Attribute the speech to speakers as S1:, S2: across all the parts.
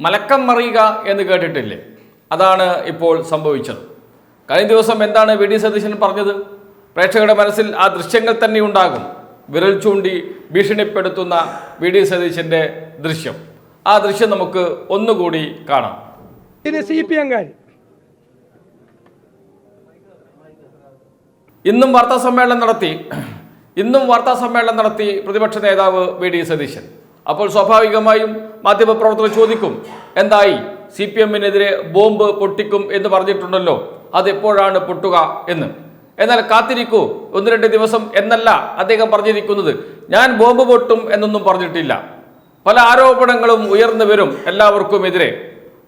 S1: മലക്കം മറിയുക എന്ന് കേട്ടിട്ടില്ലേ? അതാണ് ഇപ്പോൾ സംഭവിച്ചത്. കഴിഞ്ഞ ദിവസം എന്താണ് വി. ഡി. സതീശൻ പറഞ്ഞത്? പ്രേക്ഷകരുടെ മനസ്സിൽ ആ ദൃശ്യങ്ങൾ തന്നെ ഉണ്ടാകും. വിരൽ ചൂണ്ടി ഭീഷണിപ്പെടുത്തുന്ന വി. ഡി. സതീശന്റെ ദൃശ്യം. ആ ദൃശ്യം നമുക്ക് ഒന്നുകൂടി കാണാം.
S2: ഇത് സി. പി. എംകാർ
S1: ഇന്നും വാർത്താ സമ്മേളനം നടത്തി ഇന്നും വാർത്താ സമ്മേളനം നടത്തി പ്രതിപക്ഷ നേതാവ് വി. ഡി. സതീശൻ. അപ്പോൾ സ്വാഭാവികമായും മാധ്യമപ്രവർത്തകർ ചോദിക്കും എന്തായി? സി പി എമ്മിനെതിരെ ബോംബ് പൊട്ടിക്കും എന്ന് പറഞ്ഞിട്ടുണ്ടല്ലോ അതെപ്പോഴാണ് പൊട്ടുക എന്ന്? എന്നാൽ കാത്തിരിക്കൂ ഒന്ന് രണ്ട് ദിവസം എന്നല്ല അദ്ദേഹം പറഞ്ഞിരിക്കുന്നത് ഞാൻ ബോംബ് പൊട്ടും എന്നൊന്നും പറഞ്ഞിട്ടില്ല. പല ആരോപണങ്ങളും ഉയർന്നു വരും എല്ലാവർക്കും എതിരെ.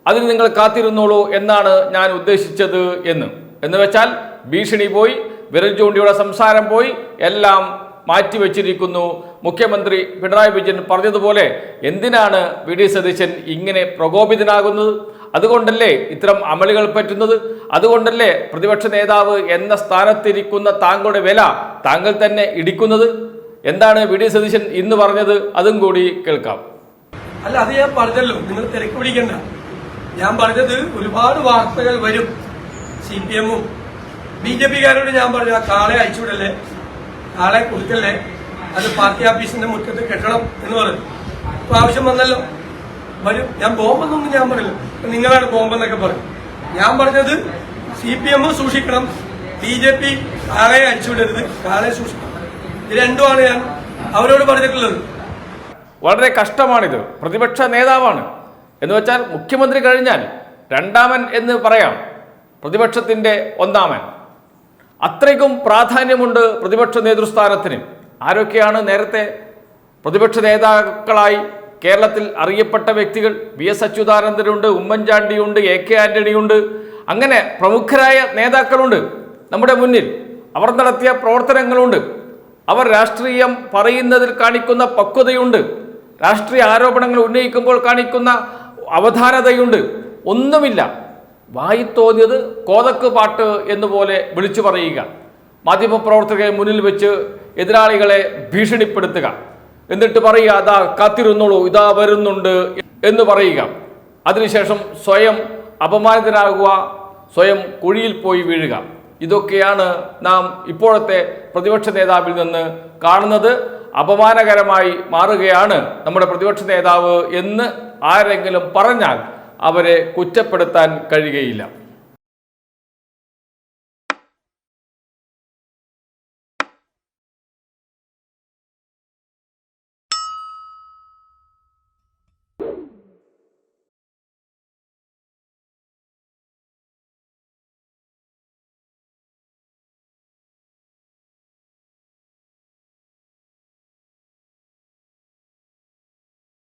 S1: അതിന് നിങ്ങൾ കാത്തിരുന്നോളൂ എന്നാണ് ഞാൻ ഉദ്ദേശിച്ചത് എന്ന്. എന്ന് വെച്ചാൽ ഭീഷണി പോയി വിരൽ ചൂണ്ടിയുടെ സംസാരം പോയി എല്ലാം മാറ്റിവെച്ചിരിക്കുന്നു. മുഖ്യമന്ത്രി പിണറായി വിജയൻ പറഞ്ഞതുപോലെ എന്തിനാണ് വി ഡി സതീശൻ ഇങ്ങനെ പ്രകോപിതനാകുന്നത്? അതുകൊണ്ടല്ലേ ഇത്തരം അമളികൾ പറ്റുന്നത്? അതുകൊണ്ടല്ലേ പ്രതിപക്ഷ നേതാവ് എന്ന സ്ഥാനത്തിരിക്കുന്ന താങ്കളുടെ വില താങ്കൾ തന്നെ ഇടിക്കുന്നത്? എന്താണ് വി ഡി സതീശൻ ഇന്ന് പറഞ്ഞത്? അതും കൂടി കേൾക്കാം.
S2: അല്ല അത് ഞാൻ പറഞ്ഞല്ലോ. നിങ്ങൾ തിരക്ക് പിടിക്കണ്ട. ഞാൻ പറഞ്ഞത് ഒരുപാട് വാർത്തകൾ വരും. സി പി എമ്മും. ബി ജെ പിക്കാരോട് ഞാൻ പറഞ്ഞു ആ കാളെ അയച്ചുവിടല്ലേ? കാളെ കൊടുക്കല്ലേ അത് പാർട്ടി ഓഫീസിന്റെ മുറ്റത്ത് കെട്ടണം എന്ന് പറഞ്ഞു. ഇപ്പൊ ആവശ്യം വന്നല്ലോ. വരും ഞാൻ ബോംബെന്നൊന്നും ഞാൻ പറയില്ല നിങ്ങളാണ് ബോംബെന്നൊക്കെ പറഞ്ഞു ഞാൻ പറഞ്ഞത് സി പി എം സൂക്ഷിക്കണം. ബി ജെ പി കാളയെ അടിച്ചുവിടരുത് കാളെ സൂക്ഷിക്കണം. ഇത് രണ്ടുമാണ് ഞാൻ അവരോട് പറഞ്ഞിട്ടുള്ളത്.
S1: വളരെ കഷ്ടമാണിത്. പ്രതിപക്ഷ നേതാവാണ്. എന്ന് വെച്ചാൽ മുഖ്യമന്ത്രി കഴിഞ്ഞാൽ രണ്ടാമൻ എന്ന് പറയാം. പ്രതിപക്ഷത്തിന്റെ ഒന്നാമൻ. അത്രയ്ക്കും പ്രാധാന്യമുണ്ട് പ്രതിപക്ഷ നേതൃസ്ഥാനത്തിന്. ആരൊക്കെയാണ് നേരത്തെ പ്രതിപക്ഷ നേതാക്കളായി കേരളത്തിൽ അറിയപ്പെട്ട വ്യക്തികൾ? വി എസ് അച്യുതാനന്ദനുണ്ട് ഉമ്മൻചാണ്ടിയുണ്ട് എ കെ ആന്റണിയുണ്ട്. അങ്ങനെ പ്രമുഖരായ നേതാക്കളുണ്ട് നമ്മുടെ മുന്നിൽ. അവർ നടത്തിയ പ്രവർത്തനങ്ങളുണ്ട്. അവർ രാഷ്ട്രീയം പറയുന്നതിൽ കാണിക്കുന്ന പക്വതയുണ്ട്. രാഷ്ട്രീയ ആരോപണങ്ങൾ ഉന്നയിക്കുമ്പോൾ കാണിക്കുന്ന അവധാനതയുണ്ട്. ഒന്നുമില്ല. വായി തോന്നിയത് കോതക്ക് പാട്ട് എന്നുപോലെ വിളിച്ചു പറയുക. മാധ്യമപ്രവർത്തകരെ മുന്നിൽ വെച്ച് എതിരാളികളെ ഭീഷണിപ്പെടുത്തുക. എന്നിട്ട് പറയുക അതാ കാത്തിരുന്നോളൂ ഇതാ വരുന്നുണ്ട് എന്ന് പറയുക. അതിനുശേഷം സ്വയം അപമാനിതരാകുക സ്വയം കുഴിയിൽ പോയി വീഴുക. ഇതൊക്കെയാണ് നാം ഇപ്പോഴത്തെ പ്രതിപക്ഷ നേതാവിൽ നിന്ന് കാണുന്നത്. അപമാനകരമായി മാറുകയാണ് നമ്മുടെ പ്രതിപക്ഷ നേതാവ് എന്ന് ആരെങ്കിലും പറഞ്ഞാൽ അവരെ കുറ്റപ്പെടുത്താൻ കഴിയുകയില്ല.